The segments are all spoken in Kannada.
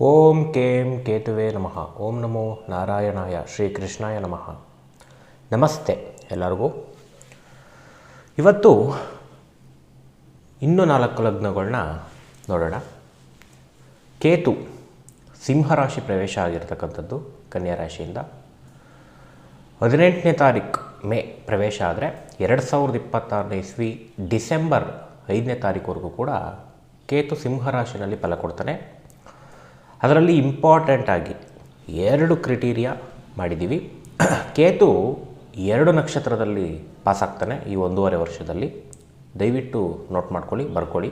ಓಂ ಕೇಂ ಕೇತುವೆ ನಮಃ. ಓಂ ನಮೋ ನಾರಾಯಣಾಯ ಶ್ರೀ ಕೃಷ್ಣಾಯ ನಮಃ. ನಮಸ್ತೆ ಎಲ್ಲರಿಗೂ. ಇವತ್ತು ಇನ್ನೂ ನಾಲ್ಕು ಲಗ್ನಗಳನ್ನ ನೋಡೋಣ. ಕೇತು ಸಿಂಹರಾಶಿ ಪ್ರವೇಶ ಆಗಿರ್ತಕ್ಕಂಥದ್ದು ಕನ್ಯಾ ರಾಶಿಯಿಂದ. ಹದಿನೆಂಟನೇ ತಾರೀಕು ಮೇ ಪ್ರವೇಶ ಆದರೆ ಎರಡು ಸಾವಿರದ ಇಪ್ಪತ್ತಾರನೇ ಇಸ್ವಿ ಡಿಸೆಂಬರ್ ಐದನೇ ತಾರೀಕುವರೆಗೂ ಕೂಡ ಕೇತು ಸಿಂಹರಾಶಿನಲ್ಲಿ ಫಲ ಕೊಡ್ತಾನೆ. ಅದರಲ್ಲಿ ಇಂಪಾರ್ಟೆಂಟಾಗಿ ಎರಡು ಕ್ರಿಟೀರಿಯಾ ಮಾಡಿದ್ದೀವಿ ಕೇತು ಎರಡು ನಕ್ಷತ್ರದಲ್ಲಿ ಪಾಸ್ ಆಗ್ತಾನೆ ಈ ಒಂದೂವರೆ ವರ್ಷದಲ್ಲಿ. ದಯವಿಟ್ಟು ನೋಟ್ ಮಾಡ್ಕೊಳ್ಳಿ, ಬರ್ಕೊಳ್ಳಿ.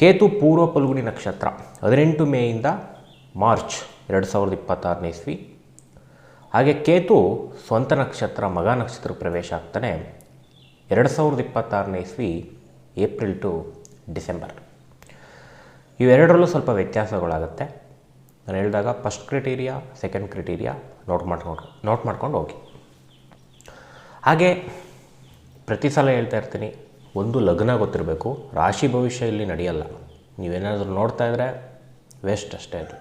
ಕೇತು ಪೂರ್ವ ಪಲ್ಗುಣಿ ನಕ್ಷತ್ರ, ಹದಿನೆಂಟು ಮೇಯಿಂದ ಮಾರ್ಚ್ ಎರಡು ಸಾವಿರದ ಇಪ್ಪತ್ತಾರನೇ ಇಸ್ವಿ. ಹಾಗೆ ಕೇತು ಸ್ವಂತ ನಕ್ಷತ್ರ, ಮಗ ನಕ್ಷತ್ರ ಪ್ರವೇಶ ಆಗ್ತಾನೆ ಎರಡು ಸಾವಿರದ ಇಪ್ಪತ್ತಾರನೇ ಇಸ್ವಿ, ಏಪ್ರಿಲ್ ಟು ಡಿಸೆಂಬರ್. ಇವೆರಡರಲ್ಲೂ ಸ್ವಲ್ಪ ವ್ಯತ್ಯಾಸಗಳಾಗುತ್ತೆ. ನಾನು ಹೇಳಿದಾಗ first criteria second criteria note ಮಾಡ್ಕೊಂಡು ನೋಟ್ ಮಾಡ್ಕೊಂಡು ಹೋಗಿ. ಹಾಗೆ ಪ್ರತಿ ಸಲ ಹೇಳ್ತಾ ಇರ್ತೀನಿ, ಒಂದು ಲಗ್ನ ಗೊತ್ತಿರಬೇಕು, ರಾಶಿ ಭವಿಷ್ಯ ಇಲ್ಲಿ ನಡೆಯಲ್ಲ. ನೀವೇನಾದರೂ ನೋಡ್ತಾ ಇದ್ದರೆ ವೇಸ್ಟ್ ಅಷ್ಟೇ ಅದು.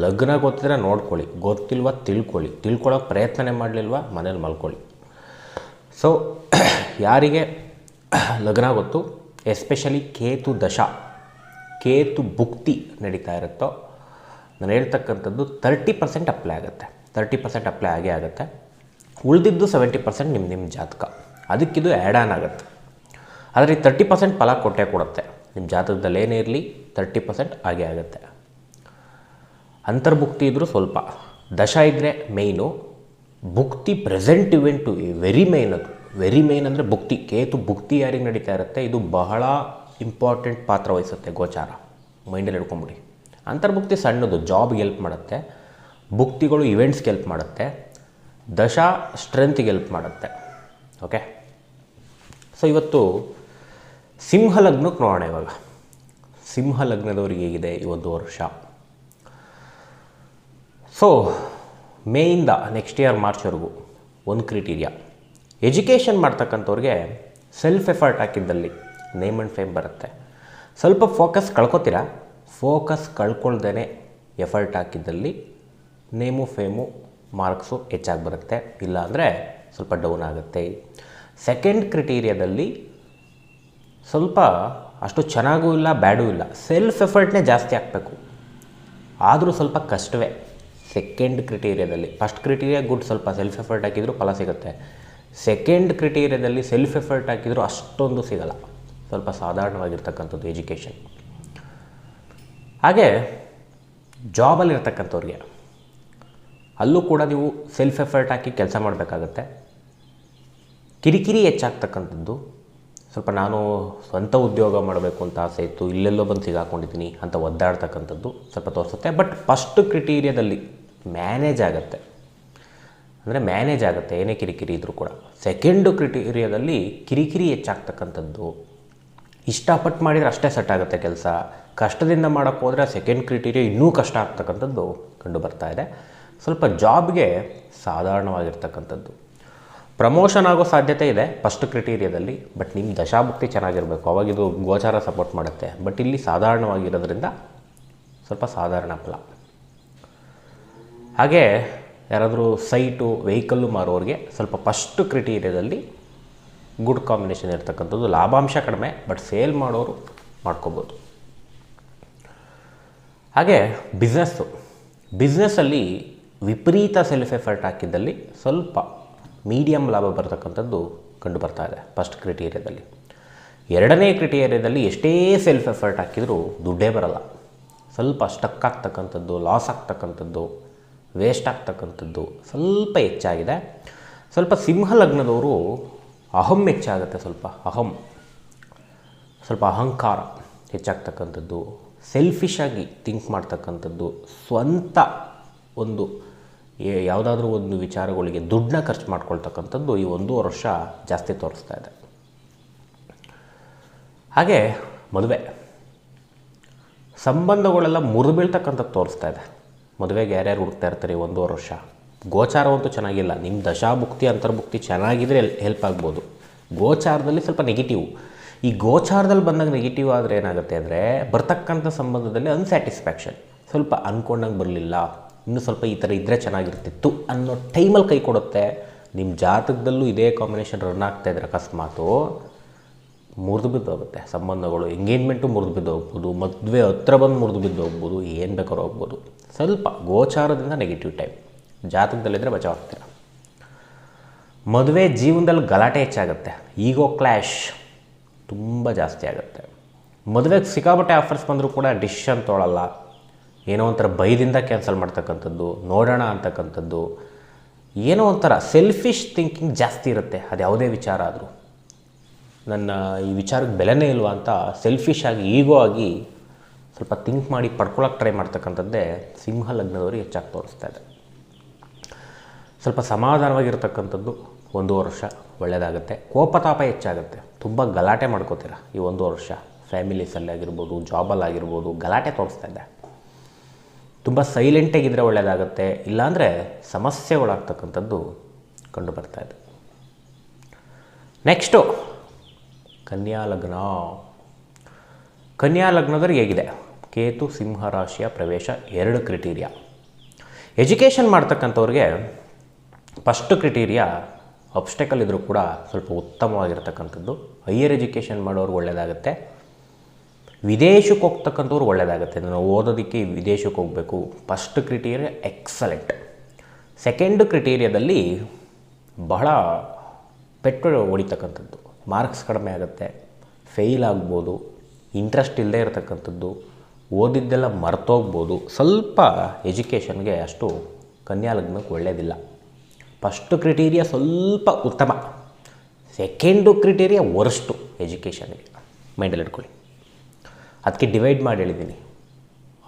ಲಗ್ನ ಗೊತ್ತಿದ್ರೆ ನೋಡ್ಕೊಳ್ಳಿ, ಗೊತ್ತಿಲ್ವ ತಿಳ್ಕೊಳ್ಳಿ. ತಿಳ್ಕೊಳ್ಳೋಕೆ ಪ್ರಯತ್ನನೇ ಮಾಡಲಿಲ್ವ, ಮನೇಲಿ ಮಲ್ಕೊಳ್ಳಿ. ಸೊ ಯಾರಿಗೆ ಲಗ್ನ ಗೊತ್ತು ಎಸ್ಪೆಷಲಿ ಕೇತು ದಶಾ. ಕೇತು ಭುಕ್ತಿ ನಡೀತಾ ಇರುತ್ತೋ, ನಾನು ಹೇಳ್ತಕ್ಕಂಥದ್ದು ತರ್ಟಿ ಪರ್ಸೆಂಟ್ ಅಪ್ಲೈ ಆಗುತ್ತೆ. ತರ್ಟಿ ಪರ್ಸೆಂಟ್ ಅಪ್ಲೈ ಆಗೇ ಆಗುತ್ತೆ. ಉಳಿದಿದ್ದು ಸೆವೆಂಟಿ ಪರ್ಸೆಂಟ್ ನಿಮ್ಮ ನಿಮ್ಮ ಜಾತಕ. ಅದಕ್ಕಿದು ಆ್ಯಡ್ ಆನ್ ಆಗುತ್ತೆ. ಆದರೆ ಈ ತರ್ಟಿ ಪರ್ಸೆಂಟ್ ಫಲ ಕೊಟ್ಟೇ ಕೊಡುತ್ತೆ. ನಿಮ್ಮ ಜಾತಕದಲ್ಲಿ ಏನೇ ಇರಲಿ ತರ್ಟಿ ಪರ್ಸೆಂಟ್ ಆಗೇ ಆಗುತ್ತೆ. ಅಂತರ್ಭುಕ್ತಿ ಇದ್ದರೂ ಸ್ವಲ್ಪ. ದಶ ಇದ್ದರೆ ಮೇಯ್ನು ಭುಕ್ತಿ ಪ್ರೆಸೆಂಟ್ ಇವೆಂಟು ವೆರಿ ಮೇಯ್ನ್ ಅದು. ವೆರಿ ಮೇಯ್ನ್ ಅಂದರೆ ಭುಕ್ತಿ. ಕೇತು ಭುಕ್ತಿ ಯಾರಿಗೆ ನಡೀತಾ ಇರುತ್ತೆ? ಇದು ಬಹಳ ಇಂಪಾರ್ಟೆಂಟ್ ಪಾತ್ರ ವಹಿಸುತ್ತೆ ಗೋಚಾರ. ಮೈಂಡಲ್ಲಿ ಹಿಡ್ಕೊಂಬಿಡಿ. ಅಂತರ್ಭುಕ್ತಿ ಸಣ್ಣದು ಜಾಬ್ಗೆ ಹೆಲ್ಪ್ ಮಾಡುತ್ತೆ. ಭುಕ್ತಿಗಳು ಇವೆಂಟ್ಸ್ಗೆ ಹೆಲ್ಪ್ ಮಾಡುತ್ತೆ. ದಶಾ ಸ್ಟ್ರೆಂತ್ಗೆ ಹೆಲ್ಪ್ ಮಾಡುತ್ತೆ. ಓಕೆ ಸೊ ಇವತ್ತು ಸಿಂಹ ಲಗ್ನಕ್ಕೆ ನೋಡೋಣ ಇವಾಗ. ಸಿಂಹ ಲಗ್ನದವ್ರಿಗೆ ಹೇಗಿದೆ ಈ ಒಂದು ವರ್ಷ? ಸೊ ಮೇಯಿಂದ ನೆಕ್ಸ್ಟ್ ಇಯರ್ ಮಾರ್ಚ್ವರೆಗೂ ಒಂದು ಕ್ರಿಟೀರಿಯಾ ಎಜುಕೇಷನ್ ಮಾಡ್ತಕ್ಕಂಥವ್ರಿಗೆ ಸೆಲ್ಫ್ ಎಫರ್ಟ್ ಹಾಕಿದ್ದಲ್ಲಿ ನೇಮ್ ಆ್ಯಂಡ್ ಫೇಮ್ ಬರುತ್ತೆ. ಸ್ವಲ್ಪ ಫೋಕಸ್ ಕಳ್ಕೊತೀರಾ? ಫೋಕಸ್ ಕಳ್ಕೊಳ್ದೇ ಎಫರ್ಟ್ ಹಾಕಿದ್ದಲ್ಲಿ ನೇಮು ಫೇಮು ಮಾರ್ಕ್ಸು ಹೆಚ್ಚಾಗಿ ಬರುತ್ತೆ. ಇಲ್ಲಾಂದರೆ ಸ್ವಲ್ಪ ಡೌನ್ ಆಗುತ್ತೆ. ಸೆಕೆಂಡ್ ಕ್ರಿಟೀರಿಯಾದಲ್ಲಿ ಸ್ವಲ್ಪ ಅಷ್ಟು ಚೆನ್ನಾಗೂ ಇಲ್ಲ ಬ್ಯಾಡೂ ಇಲ್ಲ. ಸೆಲ್ಫ್ ಎಫರ್ಟ್ನೇ ಜಾಸ್ತಿ ಹಾಕಬೇಕು. ಆದರೂ ಸ್ವಲ್ಪ ಕಷ್ಟವೇ. ಸೆಕೆಂಡ್ ಕ್ರಿಟೀರಿಯಾದಲ್ಲಿ ಫಸ್ಟ್ ಕ್ರಿಟೀರಿಯಾ ಗುಡ್ ಸ್ವಲ್ಪ ಸೆಲ್ಫ್ ಎಫರ್ಟ್ ಹಾಕಿದರೂ ಫಲ ಸಿಗುತ್ತೆ. ಸೆಕೆಂಡ್ ಕ್ರಿಟೀರಿಯಾದಲ್ಲಿ ಸೆಲ್ಫ್ ಎಫರ್ಟ್ ಹಾಕಿದರೂ ಅಷ್ಟೊಂದು ಸಿಗಲ್ಲ. ಸ್ವಲ್ಪ ಸಾಧಾರಣವಾಗಿರ್ತಕ್ಕಂಥದ್ದು ಎಜುಕೇಷನ್ ಹಾಗೆ ಜಾಬಲ್ಲಿರ್ತಕ್ಕಂಥವ್ರಿಗೆ ಅಲ್ಲೂ ಕೂಡ ನೀವು ಸೆಲ್ಫ್ ಎಫರ್ಟ್ ಹಾಕಿ ಕೆಲಸ ಮಾಡಬೇಕಾಗತ್ತೆ. ಕಿರಿಕಿರಿ ಹೆಚ್ಚಾಗ್ತಕ್ಕಂಥದ್ದು, ಸ್ವಲ್ಪ ನಾನು ಸ್ವಂತ ಉದ್ಯೋಗ ಮಾಡಬೇಕು ಅಂತ ಆಸೆ ಇತ್ತು, ಇಲ್ಲೆಲ್ಲೋ ಬಂದು ಸಿಗಾಕೊಂಡಿದ್ದೀನಿ ಅಂತ ಒದ್ದಾಡ್ತಕ್ಕಂಥದ್ದು ಸ್ವಲ್ಪ ತೋರಿಸುತ್ತೆ. ಬಟ್ ಫಸ್ಟ್ ಕ್ರಿಟೀರಿಯಾದಲ್ಲಿ ಮ್ಯಾನೇಜ್ ಆಗುತ್ತೆ. ಅಂದರೆ ಮ್ಯಾನೇಜ್ ಆಗುತ್ತೆ, ಏನೇ ಕಿರಿಕಿರಿ ಇದ್ದರೂ ಕೂಡ. ಸೆಕೆಂಡು ಕ್ರಿಟೀರಿಯಾದಲ್ಲಿ ಕಿರಿಕಿರಿ ಹೆಚ್ಚಾಗ್ತಕ್ಕಂಥದ್ದು ಇಷ್ಟಪಟ್ಟು ಮಾಡಿದರೆ ಅಷ್ಟೇ ಸೆಟ್ ಆಗುತ್ತೆ ಕೆಲಸ. ಕಷ್ಟದಿಂದ ಮಾಡೋಕ್ಕೆ ಹೋದರೆ ಸೆಕೆಂಡ್ ಕ್ರಿಟೀರಿಯಾ ಇನ್ನೂ ಕಷ್ಟ ಆಗ್ತಕ್ಕಂಥದ್ದು ಕಂಡು ಬರ್ತಾ ಇದೆ. ಸ್ವಲ್ಪ ಜಾಬ್ಗೆ ಸಾಧಾರಣವಾಗಿರ್ತಕ್ಕಂಥದ್ದು. ಪ್ರಮೋಷನ್ ಆಗೋ ಸಾಧ್ಯತೆ ಇದೆ ಫಸ್ಟ್ ಕ್ರಿಟೀರಿಯಾದಲ್ಲಿ ಬಟ್ ನಿಮ್ಮ ದಶಾಭುಕ್ತಿ ಚೆನ್ನಾಗಿರಬೇಕು. ಅವಾಗಿದು ಗೋಚಾರ ಸಪೋರ್ಟ್ ಮಾಡುತ್ತೆ. ಬಟ್ ಇಲ್ಲಿ ಸಾಧಾರಣವಾಗಿರೋದ್ರಿಂದ ಸ್ವಲ್ಪ ಸಾಧಾರಣ ಫಲ. ಹಾಗೆ ಯಾರಾದರೂ ಸೈಟು ವೆಹಿಕಲ್ಲು ಮಾರೋರಿಗೆ ಸ್ವಲ್ಪ ಫಸ್ಟ್ ಕ್ರಿಟೀರಿಯಾದಲ್ಲಿ ಗುಡ್ ಕಾಂಬಿನೇಷನ್ ಇರ್ತಕ್ಕಂಥದ್ದು. ಲಾಭಾಂಶ ಕಡಿಮೆ ಬಟ್ ಸೇಲ್ ಮಾಡೋರು ಮಾಡ್ಕೋಬೋದು. ಹಾಗೆ ಬಿಸ್ನೆಸ್ಸು ಬಿಸ್ನೆಸ್ಸಲ್ಲಿ ವಿಪರೀತ ಸೆಲ್ಫ್ ಎಫರ್ಟ್ ಹಾಕಿದ್ದಲ್ಲಿ ಸ್ವಲ್ಪ ಮೀಡಿಯಮ್ ಲಾಭ ಬರ್ತಕ್ಕಂಥದ್ದು ಕಂಡು ಬರ್ತಾ ಇದೆ ಫಸ್ಟ್ ಕ್ರಿಟೀರಿಯಾದಲ್ಲಿ ಎರಡನೇ ಕ್ರಿಟೀರಿಯಾದಲ್ಲಿ ಎಷ್ಟೇ ಸೆಲ್ಫ್ ಎಫರ್ಟ್ ಹಾಕಿದರೂ ದುಡ್ಡೇ ಬರಲ್ಲ. ಸ್ವಲ್ಪ ಸ್ಟಕ್ ಆಗ್ತಕ್ಕಂಥದ್ದು ಲಾಸ್ ಆಗ್ತಕ್ಕಂಥದ್ದು ವೇಸ್ಟ್ ಆಗ್ತಕ್ಕಂಥದ್ದು ಸ್ವಲ್ಪ ಹೆಚ್ಚಾಗಿದೆ. ಸ್ವಲ್ಪ ಸಿಂಹ ಲಗ್ನದವರು ಅಹಂ ಹೆಚ್ಚಾಗುತ್ತೆ ಸ್ವಲ್ಪ, ಅಹಂ. ಸ್ವಲ್ಪ ಅಹಂಕಾರ ಹೆಚ್ಚಾಗ್ತಕ್ಕಂಥದ್ದು ಸೆಲ್ಫಿಶಾಗಿ ಥಿಂಕ್ ಮಾಡ್ತಕ್ಕಂಥದ್ದು, ಸ್ವಂತ ಒಂದು ಯಾವುದಾದ್ರೂ ಒಂದು ವಿಚಾರಗಳಿಗೆ ದುಡ್ಡನ್ನ ಖರ್ಚು ಮಾಡ್ಕೊಳ್ತಕ್ಕಂಥದ್ದು ಈ ಒಂದು ವರ್ಷ ಜಾಸ್ತಿ ತೋರಿಸ್ತಾ ಇದೆ. ಹಾಗೆ ಮದುವೆ. ಸಂಬಂಧಗಳೆಲ್ಲ ಮುರಿದು ಬೀಳ್ತಕ್ಕಂಥದ್ದು ತೋರಿಸ್ತಾ ಇದೆ. ಮದುವೆಗೆ ಯಾರ್ಯಾರು ಹುಡುಕ್ತಾ ಇರ್ತಾರೆ ಈ ಒಂದೂವರೆ ವರ್ಷ? ಗೋಚಾರವಂತೂ ಚೆನ್ನಾಗಿಲ್ಲ. ನಿಮ್ಮ ದಶಾಭುಕ್ತಿ, ಅಂತರ್ಭುಕ್ತಿ ಚೆನ್ನಾಗಿದ್ರೆ ಹೆಲ್ಪ್ ಆಗ್ಬೋದು. ಗೋಚಾರದಲ್ಲಿ ಸ್ವಲ್ಪ ನೆಗೆಟಿವ್ ಈ ಗೋಚಾರದಲ್ಲಿ ಬಂದಾಗ ನೆಗೆಟಿವ್ ಆದರೆ ಏನಾಗುತ್ತೆ ಅಂದರೆ, ಬರ್ತಕ್ಕಂಥ ಸಂಬಂಧದಲ್ಲಿ ಅನ್ಸ್ಯಾಟಿಸ್ಫ್ಯಾಕ್ಷನ್ ಸ್ವಲ್ಪ ಅಂದ್ಕೊಂಡಂಗೆ ಬರಲಿಲ್ಲ. ಇನ್ನೂ ಸ್ವಲ್ಪ ಈ ಥರ ಇದ್ದರೆ ಚೆನ್ನಾಗಿರ್ತಿತ್ತು ಅನ್ನೋ ಟೈಮಲ್ಲಿ ಕೈ ಕೊಡುತ್ತೆ. ನಿಮ್ಮ ಜಾತಕದಲ್ಲೂ ಇದೇ ಕಾಂಬಿನೇಷನ್ ರನ್ ಆಗ್ತಾ ಇದ್ರೆ ಅಕಸ್ಮಾತು ಮುರಿದು ಬಿದ್ದೋಗುತ್ತೆ ಸಂಬಂಧಗಳು ಎಂಗೇಜ್ಮೆಂಟು ಮುರಿದು ಬಿದ್ದು ಹೋಗ್ಬೋದು. ಮದುವೆ ಹತ್ರ ಬಂದು ಮುರಿದು ಬಿದ್ದು ಹೋಗ್ಬೋದು. ಏನು ಬೇಕಾದ್ರೂ ಹೋಗ್ಬೋದು. ಸ್ವಲ್ಪ ಗೋಚಾರದಿಂದ ನೆಗೆಟಿವ್ ಟೈಮ್ ಜಾತಕದಲ್ಲಿದ್ದರೆ ಬಚಾವ್ ಆಗ್ತೀರ. ಮದುವೆ ಜೀವನದಲ್ಲಿ ಗಲಾಟೆ ಹೆಚ್ಚಾಗುತ್ತೆ. ಈಗೋ ಕ್ಲ್ಯಾಶ್ ತುಂಬ ಜಾಸ್ತಿ ಆಗುತ್ತೆ. ಮದುವೆಗೆ ಸಿಕ್ಕಾಪಟ್ಟೆ ಆಫರ್ಸ್ ಬಂದರೂ ಕೂಡ ಡಿಸಿಷನ್ ತೊಗೊಳಲ್ಲ. ಏನೋ ಒಂಥರ ಭಯದಿಂದ ಕ್ಯಾನ್ಸಲ್ ಮಾಡ್ತಕ್ಕಂಥದ್ದು, ನೋಡೋಣ ಅಂತಕ್ಕಂಥದ್ದು. ಏನೋ ಒಂಥರ ಸೆಲ್ಫಿಶ್ ಥಿಂಕಿಂಗ್ ಜಾಸ್ತಿ ಇರುತ್ತೆ. ಅದು ಯಾವುದೇ ವಿಚಾರ ಆದರೂ. ನನ್ನ ಈ ವಿಚಾರಕ್ಕೆ ಬೆಲೆನೇ ಇಲ್ವಾ ಅಂತ ಸೆಲ್ಫಿಶ್ ಆಗಿ ಈಗೋ ಆಗಿ ಸ್ವಲ್ಪ ಥಿಂಕ್ ಮಾಡಿ ಪಡ್ಕೊಳಕ್ಕೆ ಟ್ರೈ ಮಾಡ್ತಕ್ಕಂಥದ್ದೇ ಸಿಂಹ ಲಗ್ನದವರು ಹೆಚ್ಚಾಗಿ ತೋರಿಸ್ತಾ ಇದೆ. ಸ್ವಲ್ಪ ಸಮಾಧಾನವಾಗಿರ್ತಕ್ಕಂಥದ್ದು ಒಂದು ವರ್ಷ ಒಳ್ಳೆಯದಾಗುತ್ತೆ. ಕೋಪತಾಪ ಹೆಚ್ಚಾಗುತ್ತೆ. ತುಂಬ ಗಲಾಟೆ ಮಾಡ್ಕೋತೀರ ಈ ಒಂದು ವರ್ಷ. ಫ್ಯಾಮಿಲೀಸಲ್ಲಿ ಆಗಿರ್ಬೋದು ಜಾಬಲ್ಲಾಗಿರ್ಬೋದು ಗಲಾಟೆ ತೋರಿಸ್ತಾ ಇದ್ದೆ ತುಂಬ ಸೈಲೆಂಟಾಗಿದ್ದರೆ ಒಳ್ಳೆಯದಾಗುತ್ತೆ. ಇಲ್ಲಾಂದರೆ ಸಮಸ್ಯೆಗಳಾಗ್ತಕ್ಕಂಥದ್ದು ಕಂಡು ಬರ್ತಾ ಇದೆ. ನೆಕ್ಸ್ಟು ಕನ್ಯಾ ಲಗ್ನ. ಕನ್ಯಾ ಲಗ್ನದವ್ರಿಗೆ ಹೇಗಿದೆ? ಕೇತು, ಸಿಂಹ ರಾಶಿಯ ಪ್ರವೇಶ ಎರಡು ಕ್ರಿಟೀರಿಯಾ ಎಜುಕೇಷನ್ ಮಾಡ್ತಕ್ಕಂಥವ್ರಿಗೆ ಫಸ್ಟ್ ಕ್ರಿಟೀರಿಯಾ ಅಬ್ಸ್ಟೆಕಲ್ ಇದ್ದರೂ ಕೂಡ ಸ್ವಲ್ಪ ಉತ್ತಮವಾಗಿರ್ತಕ್ಕಂಥದ್ದು. ಹೈಯರ್ ಎಜುಕೇಷನ್ ಮಾಡೋರು ಒಳ್ಳೆಯದಾಗುತ್ತೆ ವಿದೇಶಕ್ಕೆ ಹೋಗ್ತಕ್ಕಂಥವ್ರು ಒಳ್ಳೆಯದಾಗುತ್ತೆ ನಾವು ಓದೋದಕ್ಕೆ ವಿದೇಶಕ್ಕೆ ಹೋಗಬೇಕು. ಫಸ್ಟ್ ಕ್ರಿಟೀರಿಯಾ ಎಕ್ಸಲೆಂಟ್ ಸೆಕೆಂಡ್ ಕ್ರಿಟೀರಿಯಾದಲ್ಲಿ ಬಹಳ ಪೆಟ್ಟು ಹೊಡಿತಕ್ಕಂಥದ್ದು. ಮಾರ್ಕ್ಸ್ ಕಡಿಮೆ ಆಗುತ್ತೆ. ಫೇಲ್ ಆಗ್ಬೋದು. ಇಂಟ್ರೆಸ್ಟ್ ಇಲ್ಲದೆ ಇರತಕ್ಕಂಥದ್ದು. ಓದಿದ್ದೆಲ್ಲ ಮರ್ತೋಗ್ಬೋದು. ಸ್ವಲ್ಪ ಎಜುಕೇಷನ್ಗೆ ಅಷ್ಟು ಕನ್ಯಾ ಲಗ್ನಕ್ಕೆ ಒಳ್ಳೆಯದಿಲ್ಲ ಫಸ್ಟ್ ಕ್ರಿಟೀರಿಯಾ ಸ್ವಲ್ಪ ಉತ್ತಮ. ಸೆಕೆಂಡು ಕ್ರಿಟೀರಿಯಾ ವರ್ಸ್ಟು ಎಜುಕೇಷನಿಗೆ ಮೈಂಡಲ್ಲಿ ಇಟ್ಕೊಳ್ಳಿ. ಅದಕ್ಕೆ ಡಿವೈಡ್ ಮಾಡಿ ಹೇಳಿದ್ದೀನಿ.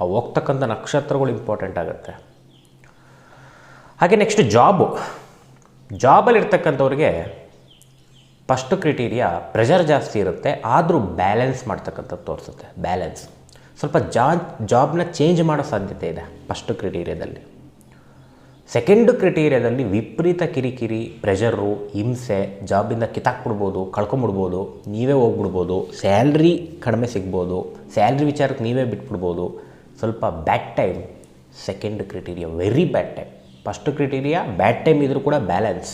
ಆ ಹೋಗ್ತಕ್ಕಂಥ ನಕ್ಷತ್ರಗಳು ಇಂಪಾರ್ಟೆಂಟ್ ಆಗುತ್ತೆ. ಹಾಗೆ ನೆಕ್ಸ್ಟ್ ಜಾಬು ಜಾಬಲ್ಲಿ ಇರ್ತಕ್ಕಂಥವ್ರಿಗೆ ಫಸ್ಟ್ ಕ್ರಿಟೀರಿಯಾ ಪ್ರೆಷರ್ ಜಾಸ್ತಿ ಇರುತ್ತೆ, ಆದರೂ ಬ್ಯಾಲೆನ್ಸ್ ಮಾಡ್ತಕ್ಕಂಥದ್ದು ತೋರಿಸುತ್ತೆ. ಬ್ಯಾಲೆನ್ಸ್ ಸ್ವಲ್ಪ ಜಾ ಜಾಬ್ನ ಚೇಂಜ್ ಮಾಡೋ ಸಾಧ್ಯತೆ ಇದೆ ಫಸ್ಟ್ ಕ್ರಿಟೀರಿಯಾದಲ್ಲಿ ಸೆಕೆಂಡ್ ಕ್ರಿಟೀರಿಯಾದಲ್ಲಿ ವಿಪರೀತ ಕಿರಿಕಿರಿ ಪ್ರೆಷರು ಹಿಂಸೆ ಜಾಬಿಂದ ಕಿತ್ತಾಕ್ಬಿಡ್ಬೋದು, ಕಳ್ಕೊಂಬಿಡ್ಬೋದು, ನೀವೇ ಹೋಗ್ಬಿಡ್ಬೋದು ಸ್ಯಾಲ್ರಿ ಕಡಿಮೆ ಸಿಗ್ಬೋದು ಸ್ಯಾಲ್ರಿ ವಿಚಾರಕ್ಕೆ ನೀವೇ ಬಿಟ್ಬಿಡ್ಬೋದು. ಸ್ವಲ್ಪ bad time second criteria very bad time first criteria bad time ಇದ್ರೂ ಕೂಡ ಬ್ಯಾಲೆನ್ಸ್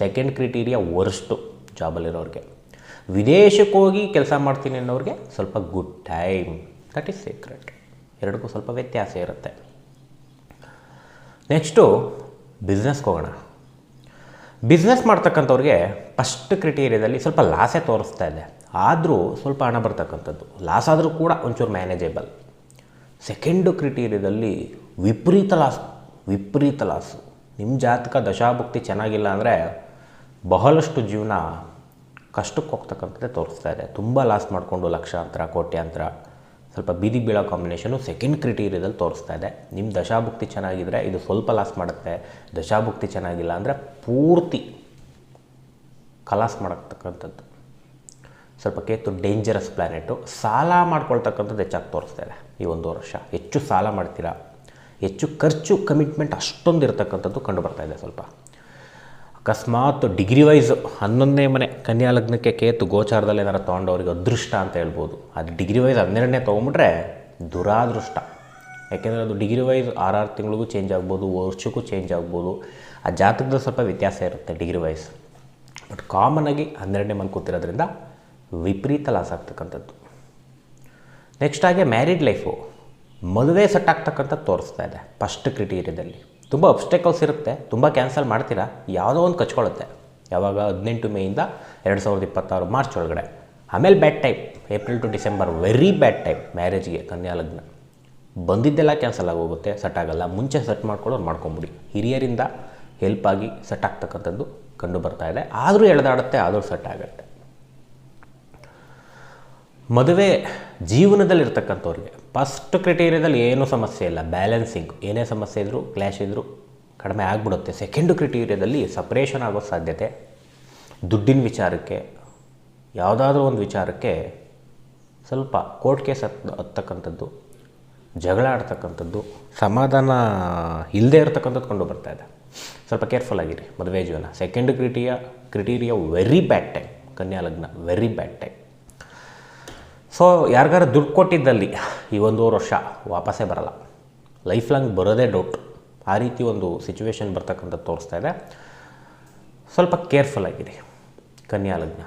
ಸೆಕೆಂಡ್ ಕ್ರಿಟೀರಿಯಾ ವರ್ಸ್ಟು ಜಾಬಲ್ಲಿರೋರಿಗೆ ವಿದೇಶಕ್ಕೆ ಹೋಗಿ ಕೆಲಸ ಮಾಡ್ತೀನಿ ಅನ್ನೋರಿಗೆ ಸ್ವಲ್ಪ good time that is secret ಎರಡಕ್ಕೂ ಸ್ವಲ್ಪ ವ್ಯತ್ಯಾಸ ಇರುತ್ತೆ. ನೆಕ್ಸ್ಟು ಬಿಸ್ನೆಸ್ಗೆ ಹೋಗೋಣ. ಬಿಸ್ನೆಸ್ ಮಾಡ್ತಕ್ಕಂಥವ್ರಿಗೆ ಫಸ್ಟ್ ಕ್ರಿಟೀರಿಯಾದಲ್ಲಿ ಸ್ವಲ್ಪ ಲಾಸೇ ತೋರಿಸ್ತಾ ಇದೆ. ಆದರೂ ಸ್ವಲ್ಪ ಹಣ ಬರ್ತಕ್ಕಂಥದ್ದು. ಲಾಸ್ ಆದರೂ ಕೂಡ ಒಂಚೂರು ಮ್ಯಾನೇಜೇಬಲ್ ಸೆಕೆಂಡು ಕ್ರಿಟೀರಿಯಾದಲ್ಲಿ ವಿಪರೀತ ಲಾಸ್ ವಿಪರೀತ ಲಾಸು ನಿಮ್ಮ ಜಾತಕ ದಶಾಭುಕ್ತಿ ಚೆನ್ನಾಗಿಲ್ಲ ಅಂದರೆ ಬಹಳಷ್ಟು ಜೀವನ ಕಷ್ಟಕ್ಕೆ ಹೋಗ್ತಕ್ಕಂಥದ್ದೇ ತೋರಿಸ್ತಾ ಇದೆ. ತುಂಬ ಲಾಸ್ ಮಾಡಿಕೊಂಡು ಲಕ್ಷಾಂತರ, ಕೋಟ್ಯಾಂತರ. ಸ್ವಲ್ಪ ಬೀದಿ ಬೀಳೋ ಕಾಂಬಿನೇಷನು ಸೆಕೆಂಡ್ ಕ್ರಿಟೀರಿಯಾದಲ್ಲಿ ತೋರಿಸ್ತಾ ಇದೆ. ನಿಮ್ಮ ದಶಾಭುಕ್ತಿ ಚೆನ್ನಾಗಿದ್ದರೆ ಇದು ಸ್ವಲ್ಪ ಲಾಸ್ ಮಾಡುತ್ತೆ. ದಶಾಭುಕ್ತಿ ಚೆನ್ನಾಗಿಲ್ಲ ಅಂದರೆ ಪೂರ್ತಿ ಕಲಾಸ್ ಮಾಡತಕ್ಕಂಥದ್ದು. ಸ್ವಲ್ಪ ಕೇತು ಡೇಂಜರಸ್ ಪ್ಲ್ಯಾನೆಟು ಸಾಲ ಮಾಡ್ಕೊಳ್ತಕ್ಕಂಥದ್ದು ಹೆಚ್ಚಾಗಿ ತೋರಿಸ್ತಾ ಇದೆ ಈ ಒಂದು ವರ್ಷ. ಹೆಚ್ಚು ಸಾಲ ಮಾಡ್ತೀರಾ? ಹೆಚ್ಚು ಖರ್ಚು ಕಮಿಟ್ಮೆಂಟ್ ಅಷ್ಟೊಂದು ಇರತಕ್ಕಂಥದ್ದು ಕಂಡು ಬರ್ತಾ ಇದೆ ಸ್ವಲ್ಪ. ಅಕಸ್ಮಾತ್ ಡಿಗ್ರಿ ವೈಸ್ ಹನ್ನೊಂದನೇ ಮನೆ ಕನ್ಯಾ ಲಗ್ನಕ್ಕೆ ಕೇತು ಗೋಚಾರದಲ್ಲಿ ಏನಾರು ತೊಗೊಂಡವ್ರಿಗೆ ಅದೃಷ್ಟ ಅಂತ ಹೇಳ್ಬೋದು. ಅದು ಡಿಗ್ರಿ ವೈಸ್ ಹನ್ನೆರಡನೇ ತೊಗೊಂಬಿಟ್ರೆ ದುರಾದೃಷ್ಟ. ಯಾಕೆಂದರೆ ಅದು ಡಿಗ್ರಿ ವೈಸ್ ಆರಾರು ತಿಂಗಳಿಗೂ ಚೇಂಜ್ ಆಗ್ಬೋದು, ವರ್ಷಕ್ಕೂ ಚೇಂಜ್ ಆಗ್ಬೋದು. ಆ ಜಾತಕದ ಸ್ವಲ್ಪ ವ್ಯತ್ಯಾಸ ಇರುತ್ತೆ ಡಿಗ್ರಿ ವೈಸ್. ಬಟ್ ಕಾಮನಾಗಿ ಹನ್ನೆರಡನೇ ಮನೆ ಕೂತಿರೋದ್ರಿಂದ ವಿಪರೀತ ಲಾಸ್ ಆಗ್ತಕ್ಕಂಥದ್ದು. ನೆಕ್ಸ್ಟ್ ಹಾಗೆ ಮ್ಯಾರಿಡ್ ಲೈಫು ಮದುವೆ ಸೆಟ್ ಆಗ್ತಕ್ಕಂಥದ್ದು ತೋರಿಸ್ತಾ ಇದೆ ಫಸ್ಟ್ ಕ್ರಿಟೀರಿಯಾದಲ್ಲಿ ತುಂಬ ಅಬ್ಸ್ಟೆಕಲ್ಸ್ ಇರುತ್ತೆ, ತುಂಬ ಕ್ಯಾನ್ಸಲ್ ಮಾಡ್ತೀರಾ? ಯಾವುದೋ ಒಂದು ಕಚ್ಕೊಳ್ಳುತ್ತೆ. ಯಾವಾಗ? ಹದಿನೆಂಟು ಮೇಯಿಂದ ಎರಡು ಸಾವಿರದ ಇಪ್ಪತ್ತಾರು ಮಾರ್ಚ್ ಒಳಗಡೆ. ಆಮೇಲೆ bad time April to December very bad time ಮ್ಯಾರೇಜ್ಗೆ ಕನ್ಯಾ ಲಗ್ನ. ಬಂದಿದ್ದೆಲ್ಲ ಕ್ಯಾನ್ಸಲ್ ಆಗೋಗುತ್ತೆ ಸೆಟ್ ಆಗಲ್ಲ. ಮುಂಚೆ ಸೆಟ್ ಮಾಡ್ಕೊಳ್ಳೋರು ಮಾಡ್ಕೊಂಬಿಡಿ. ಹಿರಿಯರಿಂದ ಹೆಲ್ಪ್ ಆಗಿ ಸೆಟ್ ಆಗ್ತಕ್ಕಂಥದ್ದು ಕಂಡು ಬರ್ತಾ ಇದೆ. ಆದರೂ ಎಳೆದಾಡುತ್ತೆ, ಆದರೂ ಸೆಟ್ ಆಗುತ್ತೆ. ಮದುವೆ ಜೀವನದಲ್ಲಿರ್ತಕ್ಕಂಥವ್ರಿಗೆ ಫಸ್ಟ್ ಕ್ರಿಟೀರಿಯಾದಲ್ಲಿ ಏನೂ ಸಮಸ್ಯೆ ಇಲ್ಲ. ಬ್ಯಾಲೆನ್ಸಿಂಗ್ ಏನೇ ಸಮಸ್ಯೆ ಇದ್ದರೂ ಕ್ಲ್ಯಾಶ್ ಇದ್ದರೂ ಕಡಿಮೆ ಆಗಿಬಿಡುತ್ತೆ. ಸೆಕೆಂಡ್ ಕ್ರಿಟೀರಿಯಾದಲ್ಲಿ ಸಪ್ರೇಷನ್ ಆಗೋ ಸಾಧ್ಯತೆ, ದುಡ್ಡಿನ ವಿಚಾರಕ್ಕೆ, ಯಾವುದಾದ್ರೂ ಒಂದು ವಿಚಾರಕ್ಕೆ ಸ್ವಲ್ಪ ಕೋರ್ಟ್ ಕೇಸ್ ಹತ್ ಹತ್ತಕ್ಕಂಥದ್ದು ಜಗಳ ಆಡ್ತಕ್ಕಂಥದ್ದು, ಸಮಾಧಾನ ಇಲ್ಲದೆ ಇರತಕ್ಕಂಥದ್ದು ಕಂಡು ಬರ್ತಾ ಇದೆ. ಸ್ವಲ್ಪ ಕೇರ್ಫುಲ್ ಆಗಿರಿ, ಮದುವೆ ಜೀವನ. Second criteria criteria very bad time ಕನ್ಯಾ ಲಗ್ನ ವೆರಿ ಬ್ಯಾಡ್ ಟೈಮ್ ಸೊ ಯಾರಿಗಾರು ದುಡ್ಡು ಕೊಟ್ಟಿದ್ದಲ್ಲಿ ಈ ಒಂದೂವರೆ ವರ್ಷ ವಾಪಸ್ಸೇ ಬರಲ್ಲ. ಲೈಫ್ ಲಾಂಗ್ ಬರೋದೇ ಡೌಟ್ ಆ ರೀತಿ ಒಂದು ಸಿಚುವೇಶನ್ ಬರ್ತಕ್ಕಂಥದ್ದು ತೋರಿಸ್ತಾ ಇದೆ. ಸ್ವಲ್ಪ ಕೇರ್ಫುಲ್ ಆಗಿರಿ. ಕನ್ಯಾ ಲಗ್ನ.